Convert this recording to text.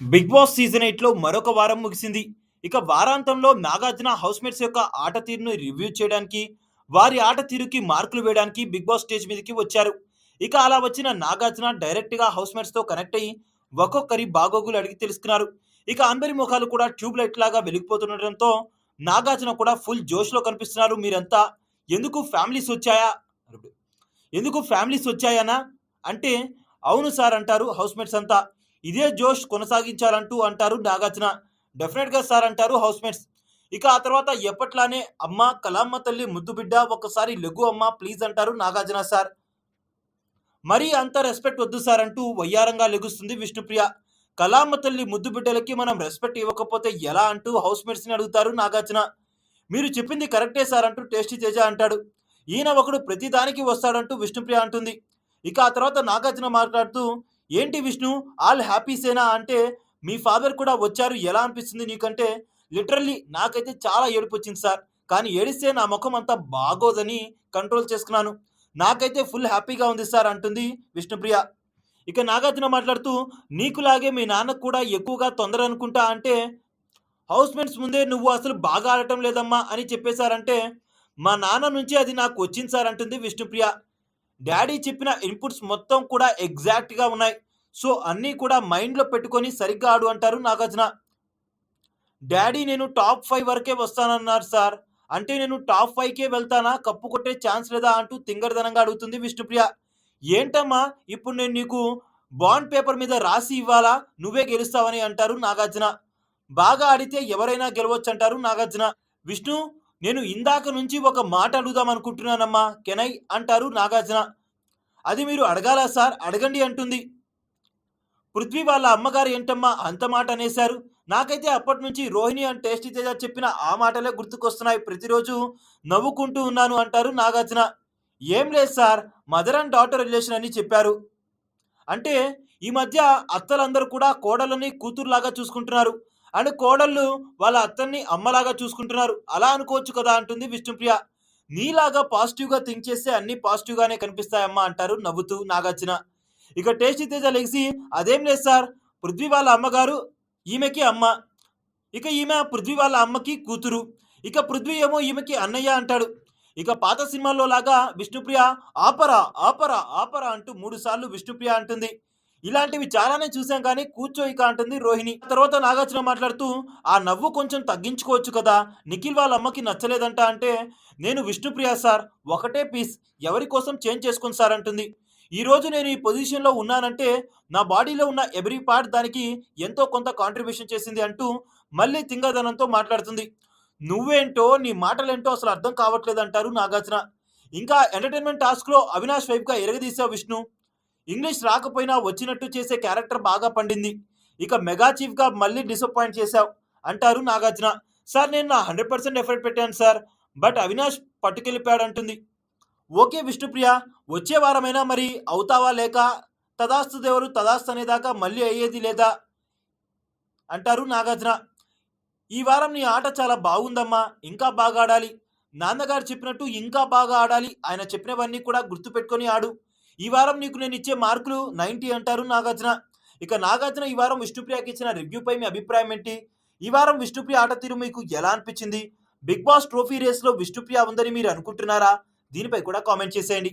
Big boss season ఎయిట్లో మరొక వారం ముగిసింది. ఇక వారాంతంలో నాగార్జున హౌస్మేట్స్ యొక్క ఆట తీరును రివ్యూ చేయడానికి వారి ఆట తీరుకి మార్కులు వేయడానికి బిగ్ బాస్ స్టేజ్ మీదకి వచ్చారు. ఇక అలా వచ్చిన నాగార్జున డైరెక్ట్గా హౌస్మేట్స్తో కనెక్ట్ అయ్యి ఒక్కొక్కరి బాగోగులు అడిగి తెలుసుకున్నారు. ఇక అందరి ముఖాలు కూడా ట్యూబ్ లైట్ లాగా వెలిగిపోతుండటంతో నాగార్జున కూడా ఫుల్ జోష్లో కనిపిస్తున్నారు మీరంతా. ఎందుకు ఫ్యామిలీస్ వచ్చాయా? ఎందుకు ఫ్యామిలీస్ వచ్చాయనా? అంటే అవును సార్ అంటారు హౌస్మేట్స్ అంతా. ఇదే జోష్ కొనసాగించాలంటూ అంటారు నాగార్జున. డెఫినెట్గా సార్ అంటారు హౌస్మేట్స్ ఇక ఆ తర్వాత ఎప్పట్లానే అమ్మ కలామ్మ తల్లి ముద్దు బిడ్డ ఒకసారి లఘు అమ్మ ప్లీజ్ అంటారు నాగార్జున సార్ మరీ అంత రెస్పెక్ట్ వద్దు సార్ అంటూ వయ్యారంగా లెగుస్తుంది విష్ణుప్రియ. కలామ్మ తల్లి ముద్దు బిడ్డలకి మనం రెస్పెక్ట్ ఇవ్వకపోతే ఎలా అంటూ హౌస్ మేట్స్ని అడుగుతారు నాగార్జున. మీరు చెప్పింది కరెక్టే సార్ అంటూ టేస్టీ తేజ అంటాడు. ఈయన ఒకడు ప్రతిదానికి వస్తాడంటూ విష్ణుప్రియ అంటుంది. ఇక ఆ తర్వాత నాగార్జున మాట్లాడుతూ ఏంటి విష్ణు ఆల్ హ్యాపీసేనా అంటే మీ ఫాదర్ కూడా వచ్చారు ఎలా అనిపిస్తుంది నీకంటే? లిటరల్లీ నాకైతే చాలా ఏడుపు వచ్చింది సార్. కానీ ఏడిస్తే నా ముఖం అంతా బాగోదని కంట్రోల్ చేసుకున్నాను. నాకైతే ఫుల్ హ్యాపీగా ఉంది సార్ అంటుంది విష్ణుప్రియ. ఇక నాగార్జున మాట్లాడుతూ నీకులాగే మీ నాన్నకు కూడా ఎక్కువగా తొందర అనుకుంటా అంటే హౌస్మేట్స్ ముందే నువ్వు అసలు బాగా ఆడటం లేదమ్మా అని చెప్పేశారంటే మా నాన్న నుంచి అది నాకు వచ్చింది సార్ అంటుంది విష్ణుప్రియ. డాడీ చెప్పిన ఇన్పుట్స్ మొత్తం కూడా ఎగ్జాక్ట్గా ఉన్నాయి. సో అన్నీ కూడా మైండ్లో పెట్టుకొని సరిగ్గా ఆడు అంటారు నాగార్జున. డాడీ నేను టాప్ ఫైవ్ వరకే వస్తానన్నారు సార్. అంటే నేను టాప్ ఫైవ్కే వెళ్తానా? కప్పు కొట్టే ఛాన్స్ లేదా అంటూ తింగరదనంగా అడుగుతుంది విష్ణుప్రియ. ఏంటమ్మా? ఇప్పుడు నేను నీకు బాండ్ పేపర్ మీద రాసి ఇవ్వాలా? నువ్వే గెలుస్తావని అంటారు నాగార్జున. బాగా ఆడితే ఎవరైనా గెలవచ్చు అంటారు నాగార్జున. విష్ణు నేను ఇందాక నుంచి ఒక మాట అడుగుదాం అనుకుంటున్నానమ్మా. కెనై అంటారు నాగార్జున. అది మీరు అడగాలా సార్? అడగండి అంటుంది. పృథ్వీ వాళ్ళ అమ్మగారు ఏంటమ్మా అంత మాట అనేశారు. నాకైతే అప్పటి నుంచి రోహిణి అండ్ టేస్టీ తేజ చెప్పిన ఆ మాటలే గుర్తుకొస్తున్నాయి. ప్రతిరోజు నవ్వుకుంటూ ఉన్నాను అంటారు నాగార్జున. ఏం లేదు sir mother and daughter relation అని చెప్పారు. అంటే ఈ మధ్య అత్తలందరూ కూడా కోడలని కూతురులాగా చూసుకుంటున్నారు. అండ్ కోడళ్ళు వాళ్ళ అత్తన్ని అమ్మలాగా చూసుకుంటున్నారు. అలా అనుకోవచ్చు కదా అంటుంది విష్ణుప్రియ. నీలాగా పాజిటివ్గా థింక్ చేస్తే అన్ని పాజిటివ్గానే కనిపిస్తాయమ్మా అంటారు నవ్వుతూ నాగార్జున. ఇక టేస్టీ తేజ లెగిసి అదేం లేదు సార్ పృథ్వీ వాళ్ళ అమ్మగారు ఈమెకి అమ్మ. ఇక ఈమె పృథ్వీ వాళ్ళ అమ్మకి కూతురు. ఇక పృథ్వీ ఏమో ఈమెకి అన్నయ్య అంటాడు. ఇక పాత సినిమాల్లో లాగా విష్ణుప్రియ ఆపరా ఆపరా ఆపరా అంటూ మూడు సార్లు విష్ణుప్రియ అంటుంది. ఇలాంటివి చాలానే చూసాం కానీ కూర్చో ఇక అంటుంది రోహిణి. తర్వాత నాగార్జున మాట్లాడుతూ ఆ నవ్వు కొంచెం తగ్గించుకోవచ్చు కదా నిఖిల్ వాళ్ళ అమ్మకి నచ్చలేదంట అంటే నేను విష్ణుప్రియ సార్ ఒకటే పీస్ ఎవరి కోసం చేంజ్ చేసుకుని సార్ అంటుంది. ఈరోజు నేను ఈ పొజిషన్లో ఉన్నానంటే నా బాడీలో ఉన్న ఎవ్రీ పార్ట్ దానికి ఎంతో కొంత కాంట్రిబ్యూషన్ చేసింది అంటూ మళ్ళీ తింగదనంతో మాట్లాడుతుంది. నువ్వేంటో నీ మాటలేంటో అసలు అర్థం కావట్లేదు అంటారు నాగార్జున. ఇంకా ఎంటర్టైన్మెంట్ టాస్క్లో అవినాష్ వైపుగా ఎరగదీశావు విష్ణు. ఇంగ్లీష్ రాకపోయినా వచ్చినట్టు చేసే క్యారెక్టర్ బాగా పండింది. ఇక మెగా చీఫ్గా మళ్ళీ డిసప్పాయింట్ చేశావు. అంటారు నాగార్జున. సార్ నేను నా హండ్రెడ్ పర్సెంట్ ఎఫర్ట్ పెట్టాను సార్. బట్ అవినాష్ పట్టుకెళ్ళిపోయాడంటుంది. ఓకే విష్ణుప్రియ వచ్చే వారమైనా మరి అవుతావా లేక తదాస్తు దేవరు తదాస్తు అనేదాకా మళ్ళీ అయ్యేది లేదా? అంటారు నాగార్జున. ఈ వారం నీ ఆట చాలా బాగుందమ్మా. ఇంకా బాగా ఆడాలి. నాన్నగారు చెప్పినట్టు ఇంకా బాగా ఆడాలి. ఆయన చెప్పినవన్నీ కూడా గుర్తుపెట్టుకొని ఆడు. ఈ వారం నీకు నేను ఇచ్చే మార్కులు నైంటీ అంటారు నాగార్జున. ఇక నాగార్జున ఈ వారం విష్ణుప్రియకి ఇచ్చిన రివ్యూపై మీ అభిప్రాయం ఏంటి? ఈ వారం విష్ణుప్రియ ఆట తీరు మీకు ఎలా అనిపించింది? బిగ్ బాస్ ట్రోఫీ రేస్లో విష్ణుప్రియ ఉందని మీరు అనుకుంటున్నారా? దీనిపై కూడా కామెంట్ చేసేయండి.